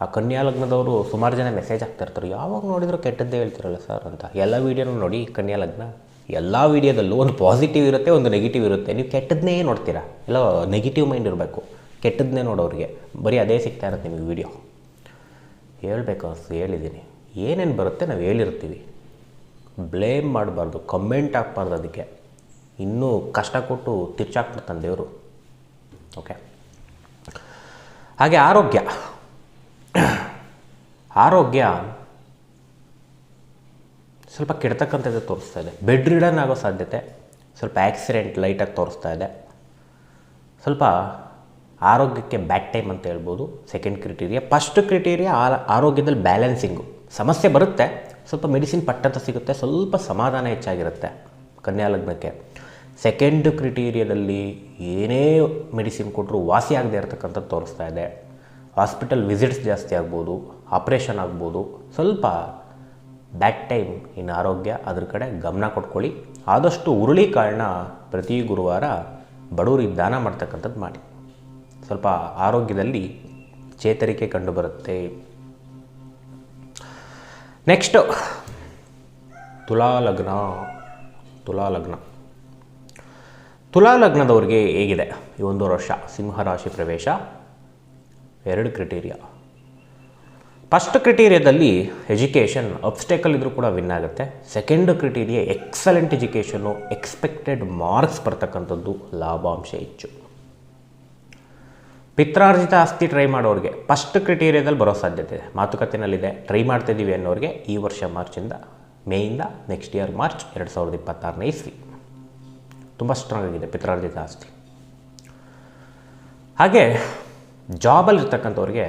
ಆ ಕನ್ಯಾ ಲಗ್ನದವರು ಸುಮಾರು ಜನ ಮೆಸೇಜ್ ಆಗ್ತಾಯಿರ್ತಾರೆ ಯಾವಾಗ ನೋಡಿದ್ರು ಕೆಟ್ಟದ್ದೇ ಹೇಳ್ತಿರಲ್ಲ ಸರ್ ಅಂತ. ಎಲ್ಲ ವೀಡಿಯೋನೂ ನೋಡಿ ಕನ್ಯಾ ಲಗ್ನ. ಎಲ್ಲ ವೀಡಿಯೋದಲ್ಲೂ ಒಂದು ಪಾಸಿಟಿವ್ ಇರುತ್ತೆ, ಒಂದು ನೆಗೆಟಿವ್ ಇರುತ್ತೆ. ನೀವು ಕೆಟ್ಟದ್ದೇ ನೋಡ್ತೀರಾ? ಎಲ್ಲ ನೆಗೆಟಿವ್ ಮೈಂಡ್ ಇರಬೇಕು. ಕೆಟ್ಟದ್ದನ್ನೇ ನೋಡೋರಿಗೆ. ಬರೀ ಅದೇ ಸಿಗ್ತಾ ಇರುತ್ತೆ ನಿಮಗೆ ವೀಡಿಯೋ ಹೇಳ್ಬೇಕು ಅಷ್ಟು ಹೇಳಿದ್ದೀನಿ. ಏನೇನು ಬರುತ್ತೆ ನಾವು ಹೇಳಿರ್ತೀವಿ. ಬ್ಲೇಮ್ ಮಾಡಬಾರ್ದು ಕಮೆಂಟ್ ಹಾಕ್ಬಾರ್ದು ಅದಕ್ಕೆ. ಇನ್ನೂ ಕಷ್ಟ ಕೊಟ್ಟು ತಿರ್ಚಾಕ್ಬಿಡ್ತಾನೆ ದೇವರು. ಓಕೆ ಹಾಗೆ ಆರೋಗ್ಯ. ಆರೋಗ್ಯ ಸ್ವಲ್ಪ ಕೆಡ್ತಕ್ಕಂಥದ್ದು ತೋರಿಸ್ತಾ ಇದೆ. ಬೆಡ್ ರಿಡನ್ ಆಗೋ ಸಾಧ್ಯತೆ. ಸ್ವಲ್ಪ ಆಕ್ಸಿಡೆಂಟ್ ಲೈಟಾಗಿ ತೋರಿಸ್ತಾ ಇದೆ. ಸ್ವಲ್ಪ ಆರೋಗ್ಯಕ್ಕೆ ಬ್ಯಾಡ್ ಟೈಮ್ ಅಂತ ಹೇಳ್ಬೋದು. ಸೆಕೆಂಡ್ ಕ್ರಿಟೀರಿಯಾ ಫಸ್ಟ್ ಕ್ರಿಟೀರಿಯಾ ಆರೋಗ್ಯದಲ್ಲಿ ಬ್ಯಾಲೆನ್ಸಿಂಗು ಸಮಸ್ಯೆ ಬರುತ್ತೆ, ಸ್ವಲ್ಪ ಮೆಡಿಸಿನ್ ಪಟ್ಟಂತ ಸಿಗುತ್ತೆ, ಸ್ವಲ್ಪ ಸಮಾಧಾನ ಹೆಚ್ಚಾಗಿರುತ್ತೆ ಕನ್ಯಾ ಲಗ್ನಕ್ಕೆ. ಸೆಕೆಂಡ್ ಕ್ರಿಟೀರಿಯಾದಲ್ಲಿ ಏನೇ ಮೆಡಿಸಿನ್ ಕೊಟ್ಟರು ವಾಸಿ ಆಗದೆ ಇರತಕ್ಕಂಥದ್ದು ತೋರಿಸ್ತಾ ಇದೆ. ಹಾಸ್ಪಿಟಲ್ ವಿಸಿಟ್ಸ್ ಜಾಸ್ತಿ ಆಗ್ಬೋದು ಆಪ್ರೇಷನ್ ಆಗ್ಬೋದು, ಸ್ವಲ್ಪ ಬ್ಯಾಡ್ ಟೈಮ್ ಇನ್ ಆರೋಗ್ಯ, ಅದ್ರ ಕಡೆ ಗಮನ ಕೊಟ್ಕೊಳ್ಳಿ. ಆದಷ್ಟು ಹುರುಳಿಕಾಳನ್ನ ಪ್ರತಿ ಗುರುವಾರ ಬಡವರಿಗೆ ದಾನ ಮಾಡ್ತಕ್ಕಂಥದ್ದು ಮಾಡಿ. ಸ್ವಲ್ಪ ಆರೋಗ್ಯದಲ್ಲಿ ಚೇತರಿಕೆ ಕಂಡುಬರುತ್ತೆ. ನೆಕ್ಸ್ಟು ತುಲಾ ಲಗ್ನ ತುಲಾ ಹೇಗಿದೆ ಈ ಒಂದು ವರ್ಷ? ಸಿಂಹರಾಶಿ ಪ್ರವೇಶ. ಎರಡು ಕ್ರಿಟೀರಿಯಾ ಫಸ್ಟ್ ಕ್ರಿಟೀರಿಯಾದಲ್ಲಿ ಎಜುಕೇಷನ್ ಅಬ್ಸ್ಟೇಕಲ್ ಇದ್ರೂ ಕೂಡ ವಿನ್ ಆಗುತ್ತೆ. Second criteria excellent education expected marks ಬರ್ತಕ್ಕಂಥದ್ದು ಲಾಭಾಂಶ ಹೆಚ್ಚು. ಪಿತ್ರಾರ್ಜಿತ ಆಸ್ತಿ ಟ್ರೈ ಮಾಡೋರಿಗೆ ಫಸ್ಟ್ ಕ್ರಿಟೀರಿಯಾದಲ್ಲಿ ಬರೋ ಸಾಧ್ಯತೆ ಇದೆ. ಮಾತುಕತೆನಲ್ಲಿದೆ. ಟ್ರೈ ಮಾಡ್ತಿದ್ದೀವಿ ಅನ್ನೋರಿಗೆ ಈ ವರ್ಷ ಮಾರ್ಚಿಂದ ಮೇಯಿಂದ ನೆಕ್ಸ್ಟ್ ಇಯರ್ ಮಾರ್ಚ್ ಎರಡು ಸಾವಿರದ ಇಪ್ಪತ್ತಾರನೇ ಇಸ್ವಿ. ತುಂಬ ಸ್ಟ್ರಾಂಗ್ ಆಗಿದೆ ಪಿತ್ರಾರ್ಜಿತ ಆಸ್ತಿ. ಹಾಗೆ ಜಾಬಲ್ಲಿರ್ತಕ್ಕಂಥವ್ರಿಗೆ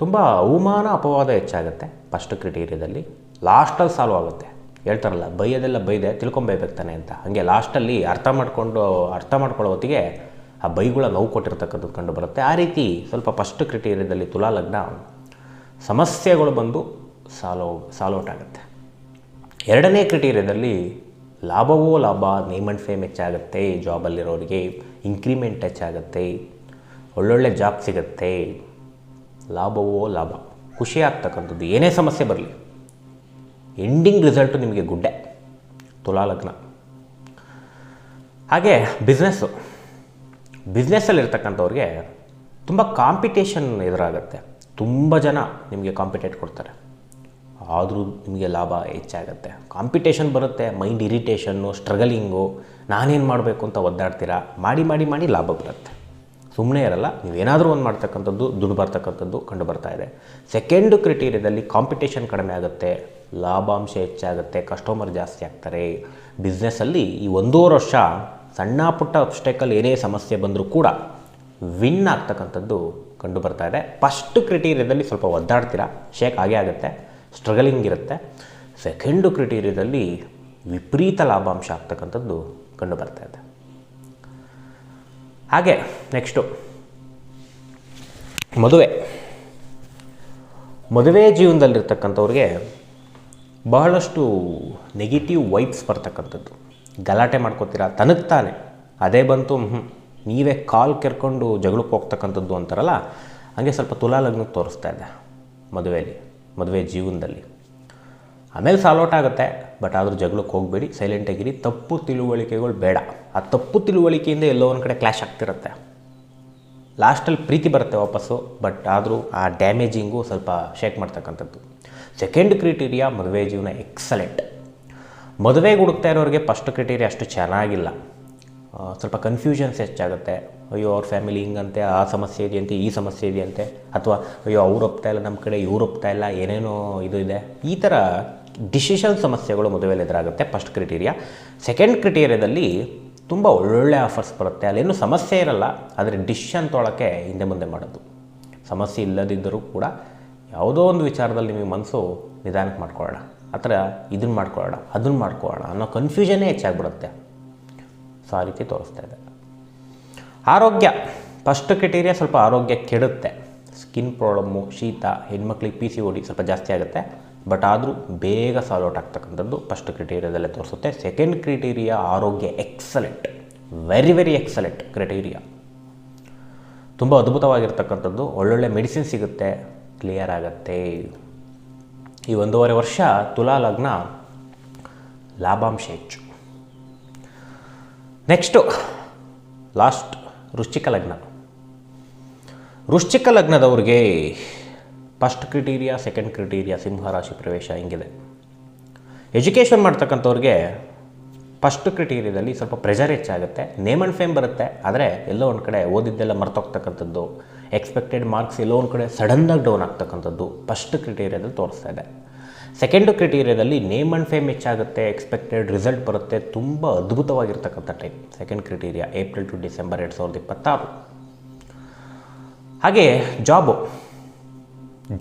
ತುಂಬ ಅವಮಾನ, ಅಪವಾದ ಹೆಚ್ಚಾಗುತ್ತೆ ಫಸ್ಟ್ ಕ್ರಿಟೀರಿಯಾದಲ್ಲಿ ಲಾಸ್ಟಲ್ಲಿ ಸಾಲ್ವ್ ಆಗುತ್ತೆ. ಹೇಳ್ತಾರಲ್ಲ, ಬೈಯೋದೆಲ್ಲ ಬೈದೆ ತಿಳ್ಕೊಂಬೇಬೇಕು ತಾನೆ ಅಂತ. ಹಾಗೆ ಲಾಸ್ಟಲ್ಲಿ ಅರ್ಥ ಮಾಡಿಕೊಂಡು, ಅರ್ಥ ಮಾಡ್ಕೊಳ್ಳೋ ಹೊತ್ತಿಗೆ ಆ ಬೈಗುಳ ನೋವು ಕೊಟ್ಟಿರ್ತಕ್ಕಂಥದ್ದು ಕಂಡು ಬರುತ್ತೆ ಆ ರೀತಿ ಸ್ವಲ್ಪ ಫಸ್ಟ್ ಕ್ರಿಟೀರಿಯದಲ್ಲಿ ತುಲಾ ಲಗ್ನ ಸಮಸ್ಯೆಗಳು ಬಂದು ಸಾಲೋ ಸಾಲೋಟ್ ಆಗುತ್ತೆ ಎರಡನೇ ಕ್ರಿಟೀರಿಯಾದಲ್ಲಿ ಲಾಭವೋ ಲಾಭ ನೇಮ್ ಆ್ಯಂಡ್ ಫೇಮ್ ಹೆಚ್ಚಾಗುತ್ತೆ ಜಾಬಲ್ಲಿರೋರಿಗೆ ಇನ್ಕ್ರಿಮೆಂಟ್ ಹೆಚ್ಚಾಗುತ್ತೆ, ಒಳ್ಳೊಳ್ಳೆ ಜಾಬ್ ಸಿಗುತ್ತೆ, ಲಾಭವೋ ಲಾಭ. ಖುಷಿ ಆಗ್ತಕ್ಕಂಥದ್ದು, ಏನೇ ಸಮಸ್ಯೆ ಬರಲಿ ಎಂಡಿಂಗ್ ರಿಸಲ್ಟು ನಿಮಗೆ ಗುಡ್ಡೆ, ತುಲಾ ಲಗ್ನ. ಹಾಗೆ ಬಿಸ್ನೆಸ್ಸು ಬಿಸ್ನೆಸ್ಸಲ್ಲಿರ್ತಕ್ಕಂಥವ್ರಿಗೆ ತುಂಬ ಕಾಂಪಿಟೇಷನ್ ಎದುರಾಗುತ್ತೆ. ತುಂಬ ಜನ ನಿಮಗೆ ಕಾಂಪಿಟೇಟ್ ಕೊಡ್ತಾರೆ. ಆದರೂ ನಿಮಗೆ ಲಾಭ ಹೆಚ್ಚಾಗುತ್ತೆ. ಕಾಂಪಿಟೇಷನ್ ಬರುತ್ತೆ ಮೈಂಡ್ ಇರಿಟೇಷನ್ನು ಸ್ಟ್ರಗಲಿಂಗು ನಾನೇನು ಮಾಡಬೇಕು ಅಂತ ಒದ್ದಾಡ್ತೀರಾ? ಮಾಡಿ ಮಾಡಿ ಮಾಡಿ ಲಾಭ ಬರುತ್ತೆ. ಸುಮ್ಮನೆ ಇರಲ್ಲ, ನೀವೇನಾದರೂ ಒಂದು ಮಾಡ್ತಕ್ಕಂಥದ್ದು, ದುಡ್ಡು ಬರ್ತಕ್ಕಂಥದ್ದು ಕಂಡು ಬರ್ತಾ ಇದೆ. ಸೆಕೆಂಡ್ ಕ್ರಿಟೀರಿಯಾದಲ್ಲಿ ಕಾಂಪಿಟೇಷನ್ ಕಡಿಮೆ ಆಗುತ್ತೆ, ಲಾಭಾಂಶ ಹೆಚ್ಚಾಗುತ್ತೆ ಕಸ್ಟಮರ್ ಜಾಸ್ತಿ ಆಗ್ತಾರೆ. ಬಿಸ್ನೆಸ್ಸಲ್ಲಿ ಈ ಒಂದೂವರೆ ವರ್ಷ ಸಣ್ಣ ಪುಟ್ಟ ಅಬ್ಸ್ಟೆಕಲ್ ಏನೇ ಸಮಸ್ಯೆ ಬಂದರೂ ಕೂಡ ವಿನ್ ಆಗ್ತಕ್ಕಂಥದ್ದು ಕಂಡು ಬರ್ತಾ ಇದೆ ಫಸ್ಟ್ ಕ್ರಿಟೀರಿಯಾದಲ್ಲಿ ಸ್ವಲ್ಪ ಒದ್ದಾಡ್ತೀರಾ? ಶೇಕ್ ಆಗೇ ಆಗುತ್ತೆ. ಸ್ಟ್ರಗಲಿಂಗ್ ಇರುತ್ತೆ. ಸೆಕೆಂಡು ಕ್ರಿಟೀರಿಯಾದಲ್ಲಿ ವಿಪರೀತ ಲಾಭಾಂಶ ಆಗ್ತಕ್ಕಂಥದ್ದು ಕಂಡು ಬರ್ತಾ ಇದೆ. ಹಾಗೆ ನೆಕ್ಸ್ಟು ಮದುವೆ. ಮದುವೆ ಜೀವನದಲ್ಲಿರ್ತಕ್ಕಂಥವ್ರಿಗೆ ಬಹಳಷ್ಟು ನೆಗೆಟಿವ್ ವೈಬ್ಸ್ ಬರ್ತಕ್ಕಂಥದ್ದು. ಗಲಾಟೆ ಮಾಡ್ಕೋತೀರಾ? ತನಗೆ ತಾನೆ. ಅದೇ ಬಂತು ನೀವೇ ಕಾಲ್ ಕೆರ್ಕೊಂಡು ಜಗಳಕ್ಕೆ ಹೋಗ್ತಕ್ಕಂಥದ್ದು ಅಂತಾರಲ್ಲ, ಹಾಗೆ ಸ್ವಲ್ಪ ತುಲಾ ಲಗ್ನ ತೋರಿಸ್ತಾ ಇದೆ ಮದುವೆಯಲ್ಲಿ ಮದುವೆ ಜೀವನದಲ್ಲಿ. ಆಮೇಲೆ ಸಾಲೋಟ್ ಆಗುತ್ತೆ, ಬಟ್ ಆದರೂ ಜಗಳಕ್ಕೆ ಹೋಗಬೇಡಿ. ಸೈಲೆಂಟಾಗಿರಿ ತಪ್ಪು ತಿಳುವಳಿಕೆಗಳು ಬೇಡ. ಆ ತಪ್ಪು ತಿಳುವಳಿಕೆಯಿಂದ ಎಲ್ಲೋ ಒಂದು ಕಡೆ ಕ್ಲಾಶ್ ಆಗ್ತಿರುತ್ತೆ. ಲಾಸ್ಟಲ್ಲಿ ಪ್ರೀತಿ ಬರುತ್ತೆ ವಾಪಸ್ಸು, ಬಟ್ ಆದರೂ ಆ ಡ್ಯಾಮೇಜಿಂಗು ಸ್ವಲ್ಪ ಶೇಕ್ ಮಾಡ್ತಕ್ಕಂಥದ್ದು. ಸೆಕೆಂಡ್ ಕ್ರಿಟೀರಿಯಾ ಮದುವೆ ಜೀವನ ಎಕ್ಸಲೆಂಟ್ ಮದುವೆಗೆ ಹುಡುಕ್ತಾ ಇರೋರಿಗೆ ಫಸ್ಟ್ ಕ್ರಿಟೀರಿಯಾ ಅಷ್ಟು ಚೆನ್ನಾಗಿಲ್ಲ. ಸ್ವಲ್ಪ ಕನ್ಫ್ಯೂಷನ್ಸ್ ಹೆಚ್ಚಾಗುತ್ತೆ. ಅಯ್ಯೋ, ಅವ್ರ ಫ್ಯಾಮಿಲಿ ಹಿಂಗಂತೆ, ಆ ಸಮಸ್ಯೆ ಇದೆಯಂತೆ, ಈ ಸಮಸ್ಯೆ ಇದೆಯಂತೆ. ಅಥವಾ, ಅಯ್ಯೋ, ಅವ್ರು ಒಪ್ತಾ ಇಲ್ಲ ನಮ್ಮ ಕಡೆ ಇವ್ರು ಒಪ್ತಾ ಇಲ್ಲ, ಏನೇನೋ ಇದು ಇದೆ. ಈ ಥರ ಡಿಸಿಷನ್ ಸಮಸ್ಯೆಗಳು ಮದುವೆಯಲ್ಲಿ ಎದುರಾಗುತ್ತೆ ಫಸ್ಟ್ ಕ್ರಿಟೀರಿಯಾ ಸೆಕೆಂಡ್ ಕ್ರಿಟೀರಿಯಾದಲ್ಲಿ ತುಂಬ ಒಳ್ಳೊಳ್ಳೆ ಆಫರ್ಸ್ ಬರುತ್ತೆ. ಅಲ್ಲೇನು ಸಮಸ್ಯೆ ಇರಲ್ಲ, ಆದರೆ ಡಿಸಿಷನ್ ತೊಳಕ್ಕೆ ಹಿಂದೆ ಮುಂದೆ ಮಾಡೋದು. ಸಮಸ್ಯೆ ಇಲ್ಲದಿದ್ದರೂ ಕೂಡ ಯಾವುದೋ ಒಂದು ವಿಚಾರದಲ್ಲಿ ನಿಮಗೆ ಮನಸ್ಸು ನಿಧಾನಕ್ಕೆ ಮಾಡ್ಕೊಳ್ಳೋಣ. ಆ ಥರ ಇದನ್ನು ಮಾಡ್ಕೊಳ್ಳೋಣ, ಅದನ್ನು ಮಾಡ್ಕೊಳ್ಳೋಣ ಅನ್ನೋ ಕನ್ಫ್ಯೂಷನ್ನೇ ಹೆಚ್ಚಾಗ್ಬಿಡುತ್ತೆ. ಸೊ ಆ ರೀತಿ ತೋರಿಸ್ತಾ ಇದೆ. ಆರೋಗ್ಯ. ಫಸ್ಟ್ ಕ್ರಿಟೀರಿಯಾ ಸ್ವಲ್ಪ ಆರೋಗ್ಯ ಕೆಡುತ್ತೆ. ಸ್ಕಿನ್ ಪ್ರಾಬ್ಲಮ್ಮು ಶೀತ, ಹೆಣ್ಮಕ್ಳಿಗೆ ಪಿ ಸಿ ಓಡಿ ಸ್ವಲ್ಪ ಜಾಸ್ತಿ ಆಗುತ್ತೆ. ಬಟ್ ಆದರೂ ಬೇಗ ಸಾಲ್ವ್ ಔಟ್ ಆಗ್ತಕ್ಕಂಥದ್ದು ಫಸ್ಟ್ ಕ್ರಿಟೀರಿಯಾದಲ್ಲೇ ತೋರಿಸುತ್ತೆ. ಸೆಕೆಂಡ್ ಕ್ರಿಟೀರಿಯಾ ಆರೋಗ್ಯ excellent very very excellent criteria ತುಂಬ ಅದ್ಭುತವಾಗಿರ್ತಕ್ಕಂಥದ್ದು. ಒಳ್ಳೊಳ್ಳೆ ಮೆಡಿಸಿನ್ ಸಿಗುತ್ತೆ. ಕ್ಲಿಯರ್ ಆಗುತ್ತೆ. ಈ ಒಂದೂವರೆ ವರ್ಷ ತುಲಾ ಲಗ್ನ ಲಾಭಾಂಶ ಹೆಚ್ಚು ನೆಕ್ಸ್ಟು ಲಾಸ್ಟ್ ವೃಶ್ಚಿಕ ಲಗ್ನ. ವೃಶ್ಚಿಕ ಲಗ್ನದವ್ರಿಗೆ ಫಸ್ಟ್ ಕ್ರಿಟೀರಿಯಾ ಸೆಕೆಂಡ್ ಕ್ರಿಟೀರಿಯಾ ಸಿಂಹರಾಶಿ ಪ್ರವೇಶ ಹಿಂಗಿದೆ. ಎಜುಕೇಷನ್ ಮಾಡ್ತಕ್ಕಂಥವ್ರಿಗೆ ಫಸ್ಟ್ ಕ್ರಿಟೀರಿಯಾದಲ್ಲಿ ಸ್ವಲ್ಪ ಪ್ರೆಷರ್ ಹೆಚ್ಚಾಗುತ್ತೆ. ನೇಮ್ ಆ್ಯಂಡ್ ಫೇಮ್ ಬರುತ್ತೆ. ಆದರೆ ಎಲ್ಲೋ ಒಂದು ಕಡೆ ಓದಿದ್ದೆಲ್ಲ ಮರ್ತೋಗ್ತಕ್ಕಂಥದ್ದು. ಎಕ್ಸ್ಪೆಕ್ಟೆಡ್ ಮಾರ್ಕ್ಸ್ ಎಲ್ಲೋ ಒಂದು ಕಡೆ ಸಡನ್ನಾಗಿ ಡೌನ್ ಆಗ್ತಕ್ಕಂಥದ್ದು ಫಸ್ಟ್ ಕ್ರಿಟೀರಿಯಾದಲ್ಲಿ ತೋರಿಸ್ತಾ ಇದೆ. ಸೆಕೆಂಡ್ ಕ್ರಿಟೀರಿಯಾದಲ್ಲಿ ನೇಮ್ ಆ್ಯಂಡ್ ಫೇಮ್ ಹೆಚ್ಚಾಗುತ್ತೆ ಎಕ್ಸ್ಪೆಕ್ಟೆಡ್ ರಿಸಲ್ಟ್ ಬರುತ್ತೆ, ತುಂಬ ಅದ್ಭುತವಾಗಿರ್ತಕ್ಕಂಥ time second criteria April to December ಎರಡು ಸಾವಿರದ ಇಪ್ಪತ್ತಾರು. ಹಾಗೆ ಜಾಬು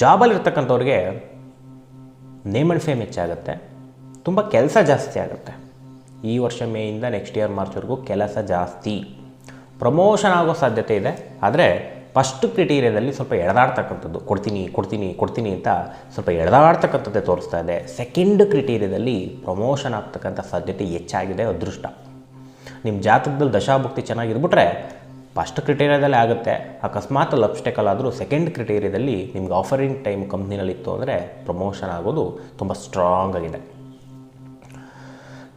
ಜಾಬಲ್ಲಿರ್ತಕ್ಕಂಥವ್ರಿಗೆ ನೇಮ್ ಆ್ಯಂಡ್ ಫೇಮ್ ಹೆಚ್ಚಾಗುತ್ತೆ ತುಂಬ ಕೆಲಸ ಜಾಸ್ತಿ ಆಗುತ್ತೆ. ಈ ವರ್ಷ ಮೇಯಿಂದ ನೆಕ್ಸ್ಟ್ ಇಯರ್ ಮಾರ್ಚ್ವರೆಗೂ ಕೆಲಸ ಜಾಸ್ತಿ. ಪ್ರಮೋಷನ್ ಆಗೋ ಸಾಧ್ಯತೆ ಇದೆ, ಆದರೆ ಫಸ್ಟ್ ಕ್ರಿಟೀರಿಯಾದಲ್ಲಿ ಸ್ವಲ್ಪ ಎಳೆದಾಡ್ತಕ್ಕಂಥದ್ದು ಕೊಡ್ತೀನಿ ಕೊಡ್ತೀನಿ ಕೊಡ್ತೀನಿ ಅಂತ ಸ್ವಲ್ಪ ಎಳೆದಾಡ್ತಕ್ಕಂಥದ್ದೇ ತೋರಿಸ್ತಾ ಇದೆ. ಸೆಕೆಂಡ್ ಕ್ರಿಟೀರಿಯಾದಲ್ಲಿ ಪ್ರಮೋಷನ್ ಆಗ್ತಕ್ಕಂಥ ಸಾಧ್ಯತೆ ಹೆಚ್ಚಾಗಿದೆ ಅದೃಷ್ಟ. ನಿಮ್ಮ ಜಾತಕದಲ್ಲಿ ದಶಾಭುಕ್ತಿ ಚೆನ್ನಾಗಿರ್ಬಿಟ್ರೆ ಫಸ್ಟ್ ಕ್ರಿಟೀರಿಯಾದಲ್ಲಿ ಆಗುತ್ತೆ. ಅಕಸ್ಮಾತ್ ಲಬ್ಸ್ಟೆಕಲ್ ಆದರೂ ಸೆಕೆಂಡ್ ಕ್ರಿಟೀರಿಯಾದಲ್ಲಿ ನಿಮ್ಗೆ ಆಫರಿಂಗ್ ಟೈಮ್ ಕಂಪ್ನಿನಲ್ಲಿ ಇತ್ತು ಅಂದರೆ ಪ್ರಮೋಷನ್ ಆಗೋದು ತುಂಬ ಸ್ಟ್ರಾಂಗ್ ಆಗಿದೆ.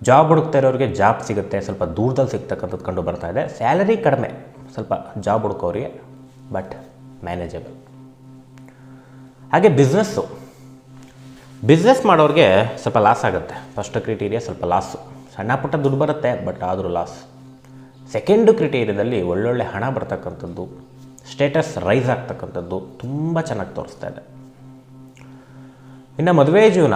ಜಾಬ್ ಹುಡುಕ್ತಾ ಇರೋರಿಗೆ ಜಾಬ್ ಸಿಗುತ್ತೆ. ಸ್ವಲ್ಪ ದೂರದಲ್ಲಿ ಸಿಗ್ತಕ್ಕಂಥದ್ದು ಕಂಡು ಬರ್ತಾ ಇದೆ. ಸ್ಯಾಲರಿ ಕಡಿಮೆ. ಸ್ವಲ್ಪ ಜಾಬ್ ಹುಡುಕೋರಿಗೆ ಬಟ್ ಮ್ಯಾನೇಜಬಲ್ ಹಾಗೆ ಬಿಸ್ನೆಸ್ಸು ಬಿಸ್ನೆಸ್ ಮಾಡೋರಿಗೆ ಸ್ವಲ್ಪ ಲಾಸ್ ಆಗುತ್ತೆ. ಫಸ್ಟ್ ಕ್ರಿಟೀರಿಯಾ ಸ್ವಲ್ಪ ಲಾಸು ಸಣ್ಣ ಪುಟ್ಟ ದುಡ್ಡು ಬರುತ್ತೆ ಬಟ್ ಆದರೂ ಲಾಸ್ ಸೆಕೆಂಡು ಕ್ರಿಟೀರಿಯಾದಲ್ಲಿ ಒಳ್ಳೊಳ್ಳೆ ಹಣ ಬರ್ತಕ್ಕಂಥದ್ದು ಸ್ಟೇಟಸ್ ರೈಸ್ ಆಗ್ತಕ್ಕಂಥದ್ದು ತುಂಬ ಚೆನ್ನಾಗಿ ತೋರಿಸ್ತಾ ಇದೆ. ಇನ್ನು ಮದುವೆ ಜೀವನ.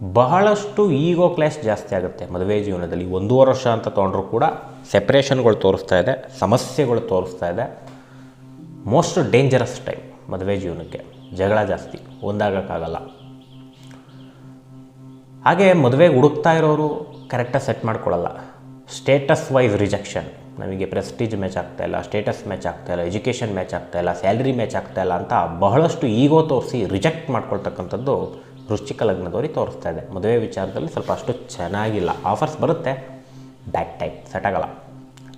ಬಹಳಷ್ಟು ಈಗೋ ಕ್ಲಾಶ್ ಜಾಸ್ತಿ ಆಗುತ್ತೆ ಮದುವೆ ಜೀವನದಲ್ಲಿ. ಒಂದೂವರೆ ವರ್ಷ ಅಂತ ತೊಗೊಂಡ್ರೂ ಕೂಡ ಸೆಪ್ರೇಷನ್ಗಳು ತೋರಿಸ್ತಾ ಇದೆ, ಸಮಸ್ಯೆಗಳು ತೋರಿಸ್ತಾ ಇದೆ. ಮೋಸ್ಟ್ ಡೇಂಜರಸ್ ಟೈಮ್ ಮದುವೆ ಜೀವನಕ್ಕೆ. ಜಗಳ ಜಾಸ್ತಿ, ಒಂದಾಗೋಕ್ಕಾಗಲ್ಲ. ಹಾಗೆ ಮದುವೆಗೆ ಹುಡುಕ್ತಾ ಇರೋರು ಕರೆಕ್ಟಾಗಿ ಸೆಟ್ ಮಾಡ್ಕೊಳ್ಳಲ್ಲ. ಸ್ಟೇಟಸ್ ವೈಸ್ ರಿಜೆಕ್ಷನ್ ನಮಗೆ ಪ್ರೆಸ್ಟೀಜ್ ಮ್ಯಾಚ್ ಆಗ್ತಾ ಇಲ್ಲ ಸ್ಟೇಟಸ್ ಮ್ಯಾಚ್ ಆಗ್ತಾ ಇಲ್ಲ ಎಜುಕೇಷನ್ ಮ್ಯಾಚ್ ಆಗ್ತಾ ಇಲ್ಲ ಸ್ಯಾಲ್ರಿ ಮ್ಯಾಚ್ ಆಗ್ತಾ ಇಲ್ಲ ಅಂತ ಬಹಳಷ್ಟು ಈಗೋ ತೋರಿಸಿ ರಿಜೆಕ್ಟ್ ಮಾಡ್ಕೊಳ್ತಕ್ಕಂಥದ್ದು ವೃಶ್ಚಿಕ ಲಗ್ನದವ್ರಿಗೆ ತೋರಿಸ್ತಾ ಇದೆ. ಮದುವೆ ವಿಚಾರದಲ್ಲಿ ಸ್ವಲ್ಪ ಅಷ್ಟು ಚೆನ್ನಾಗಿಲ್ಲ. ಆಫರ್ಸ್ ಬರುತ್ತೆ. ಬ್ಯಾಕ್ ಟೈಪ್ ಸೆಟ್ ಆಗಲ್ಲ.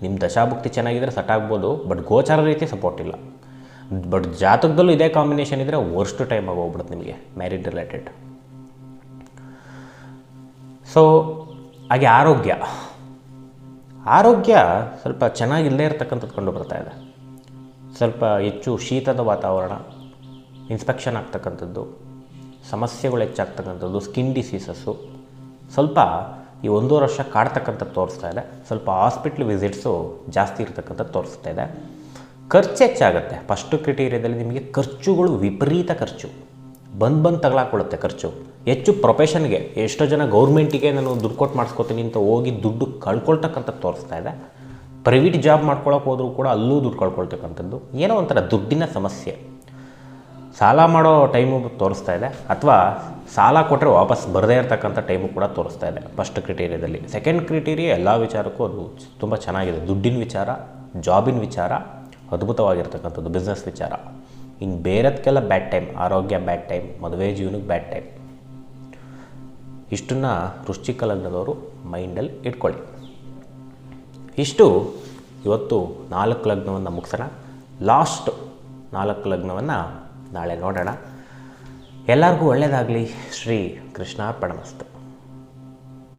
ನಿಮ್ಮ ದಶಾಭುಕ್ತಿ ಚೆನ್ನಾಗಿದ್ದರೆ ಸೆಟ್ ಆಗ್ಬೋದು. ಬಟ್ ಗೋಚಾರ ರೀತಿ ಸಪೋರ್ಟ್ ಇಲ್ಲ. ಬಟ್ ಜಾತಕದಲ್ಲೂ ಇದೇ ಕಾಂಬಿನೇಷನ್ ಇದ್ದರೆ ವರ್ಸ್ಟ್ ಟೈಮ್ ಆಗೋಗ್ಬಿಡುತ್ತೆ ನಿಮಗೆ. ಮ್ಯಾರಿಡ್ ರಿಲೇಟೆಡ್ ಸೊ ಹಾಗೆ ಆರೋಗ್ಯ. ಆರೋಗ್ಯ ಸ್ವಲ್ಪ ಚೆನ್ನಾಗಿಲ್ಲದೆ ಇರತಕ್ಕಂಥದ್ದು ಕಂಡು ಬರ್ತಾ ಇದೆ. ಸ್ವಲ್ಪ ಹೆಚ್ಚು ಶೀತದ ವಾತಾವರಣ ಇನ್ಸ್ಪೆಕ್ಷನ್ ಆಗ್ತಕ್ಕಂಥದ್ದು. ಸಮಸ್ಯೆಗಳು ಹೆಚ್ಚಾಗ್ತಕ್ಕಂಥದ್ದು ಸ್ಕಿನ್ ಡಿಸೀಸಸ್ಸು ಸ್ವಲ್ಪ ಈ ಒಂದೂವರೆ ವರ್ಷ ಕಾಡ್ತಕ್ಕಂಥ ತೋರಿಸ್ತಾ ಇದೆ. ಸ್ವಲ್ಪ ಹಾಸ್ಪಿಟ್ಲ್ ವಿಸಿಟ್ಸು ಜಾಸ್ತಿ ಇರ್ತಕ್ಕಂಥದ್ದು ತೋರಿಸ್ತಾ ಇದೆ. ಖರ್ಚು ಹೆಚ್ಚಾಗುತ್ತೆ. ಫಸ್ಟು ಕ್ರಿಟೀರಿಯಾದಲ್ಲಿ ನಿಮಗೆ ಖರ್ಚುಗಳು ವಿಪರೀತ ಖರ್ಚು. ಬಂದು ಬಂದು ತಗಲಾಕೊಳ್ಳುತ್ತೆ ಖರ್ಚು. ಹೆಚ್ಚು ಪ್ರೊಫೆಷನ್ಗೆ ಎಷ್ಟೋ ಜನ ಗೌರ್ಮೆಂಟಿಗೆ ನಾನು ದುಡ್ಡು ಕೊಟ್ಟು ಮಾಡಿಸ್ಕೋತೀನಿ ಅಂತ ಹೋಗಿ ದುಡ್ಡು ಕಳ್ಕೊಳ್ತಕ್ಕಂಥದ್ದು ತೋರಿಸ್ತಾ ಇದೆ. ಪ್ರೈವೇಟ್ ಜಾಬ್ ಮಾಡ್ಕೊಳಕ್ಕೆ ಹೋದರೂ ಕೂಡ ಅಲ್ಲೂ ದುಡ್ಡು ಕಳ್ಕೊಳ್ತಕ್ಕಂಥದ್ದು. ಏನೋ ಒಂಥರ ದುಡ್ಡಿನ ಸಮಸ್ಯೆ. ಸಾಲ ಮಾಡೋ ಟೈಮು ತೋರಿಸ್ತಾ ಇದೆ. ಅಥವಾ ಸಾಲ ಕೊಟ್ಟರೆ ವಾಪಸ್ ಬರದೇ ಇರತಕ್ಕಂಥ ಟೈಮು ಕೂಡ ತೋರಿಸ್ತಾ ಇದೆ ಫಸ್ಟ್ ಕ್ರಿಟೀರಿಯಾದಲ್ಲಿ ಸೆಕೆಂಡ್ ಕ್ರಿಟೀರಿಯಾ ಎಲ್ಲ ವಿಚಾರಕ್ಕೂ ಅದು ತುಂಬ ಚೆನ್ನಾಗಿದೆ. ದುಡ್ಡಿನ ವಿಚಾರ ಜಾಬಿನ ವಿಚಾರ, ಅದ್ಭುತವಾಗಿರ್ತಕ್ಕಂಥದ್ದು ಬಿಸ್ನೆಸ್ ವಿಚಾರ. ಇನ್ನು ಬೇರೆದಕ್ಕೆಲ್ಲ ಬ್ಯಾಡ್ ಟೈಮ್ ಆರೋಗ್ಯ ಬ್ಯಾಡ್ ಟೈಮ್ ಮದುವೆ ಜೀವನಕ್ಕೆ ಬ್ಯಾಡ್ ಟೈಮ್ ಇಷ್ಟನ್ನು ವೃಶ್ಚಿಕ ಮೈಂಡಲ್ಲಿ ಇಟ್ಕೊಳ್ಳಿ. ಇಷ್ಟು ಇವತ್ತು ನಾಲ್ಕು ಲಗ್ನವನ್ನು ಮುಗಿಸೋಣ. ಲಾಸ್ಟ್ ನಾಲ್ಕು ಲಗ್ನವನ್ನು ನಾಳೆ ನೋಡೋಣ. ಎಲ್ಲರಿಗೂ ಒಳ್ಳೆಯದಾಗಲಿ ಶ್ರೀ ಕೃಷ್ಣಾರ್ಪಣಮಸ್ತು